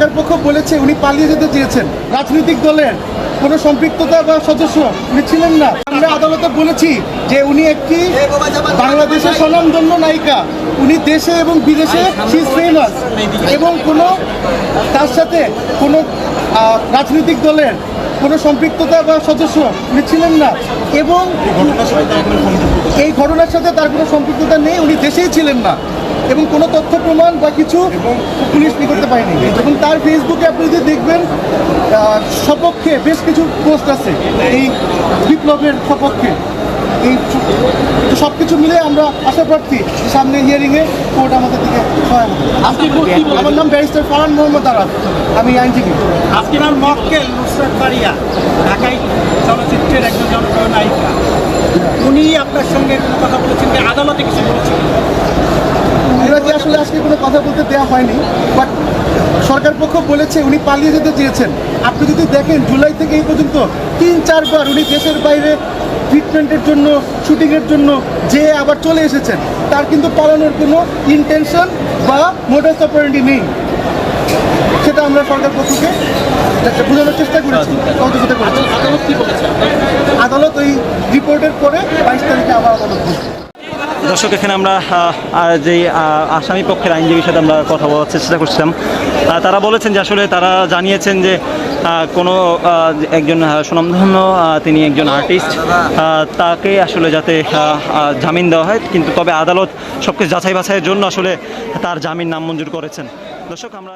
সরকার পক্ষ বলেছে উনি পালিয়ে যেতে চেয়েছেন। রাজনৈতিক দলের কোনো সম্পৃক্ততা বা সদস্য উনি ছিলেন না। আমরা আদালতে বলেছি যে উনি একটি বাংলাদেশের স্বনামধন্য নায়িকা। উনি দেশে এবং বিদেশে ফেমাস এবং কোনো তার সাথে কোনো রাজনৈতিক দলের কোনো সম্পৃক্ততা বা সদস্য উনি ছিলেন না। এবং এই ঘটনার সাথে তার কোনো সম্পৃক্ততা নেই। উনি দেশেই ছিলেন না। এবং কোনো তথ্য প্রমাণ বা কিছু পুলিশ ই করতে পারেনি। এবং তার ফেসবুকে আপনি যদি দেখবেন সপক্ষে বেশ কিছু পোস্ট আছে এই বিপ্লবের সপক্ষে। এই তো সব কিছু মিলে আমরা আশা প্রার্থী সামনে হিয়ারিংয়ে কোর্ট আমাদের দিকে সহায় হবে আপনি কোর্ট কি বলেছেন? আমার নাম ব্যারিস্টার ফারহান মোহাম্মদ আরাফ। আমি আইনজীবী। আজকে নাম মক্কেল নুসরাত পারিয়া ঢাকাই চলচ্চিত্রের একজন জনপ্রিয় নায়িকা। উনি আপনার সঙ্গে কথা বলেছেন কি আদালতে কিছু বলেছেন। আসলে আজকে কোনো কথা বলতে দেওয়া হয়নি বাট সরকার পক্ষ বলেছে উনি পালিয়ে যেতে চেয়েছেন। আপনি যদি দেখেন জুলাই থেকে এই পর্যন্ত তিন চারবার উনি দেশের বাইরে ট্রিটমেন্টের জন্য শুটিংয়ের জন্য যে আবার চলে এসেছেন তার কিন্তু পালানোর কোনো ইন্টেনশন বা মোটাস অপারেন্টি নেই। সেটা আমরা সরকার পক্ষকে বোঝানোর চেষ্টা করেছি। আদালত কি ওই রিপোর্টের পরে বাইশ তারিখে আবার আদালত। দর্শক, এখানে আমরা যে আসামি পক্ষের আইনজীবীর সাথে আমরা কথা বলার চেষ্টা করছিলাম তারা বলেছেন যে আসলে তারা জানিয়েছেন যে কোনো একজন সুনামধন্য তিনি একজন আর্টিস্ট তাকে আসলে যাতে জামিন দেওয়া হয়, কিন্তু তবে আদালত সব কিছু যাচাই বাছাইয়ের জন্য আসলে তার জামিন নামঞ্জুর করেছেন। দর্শক, আমরা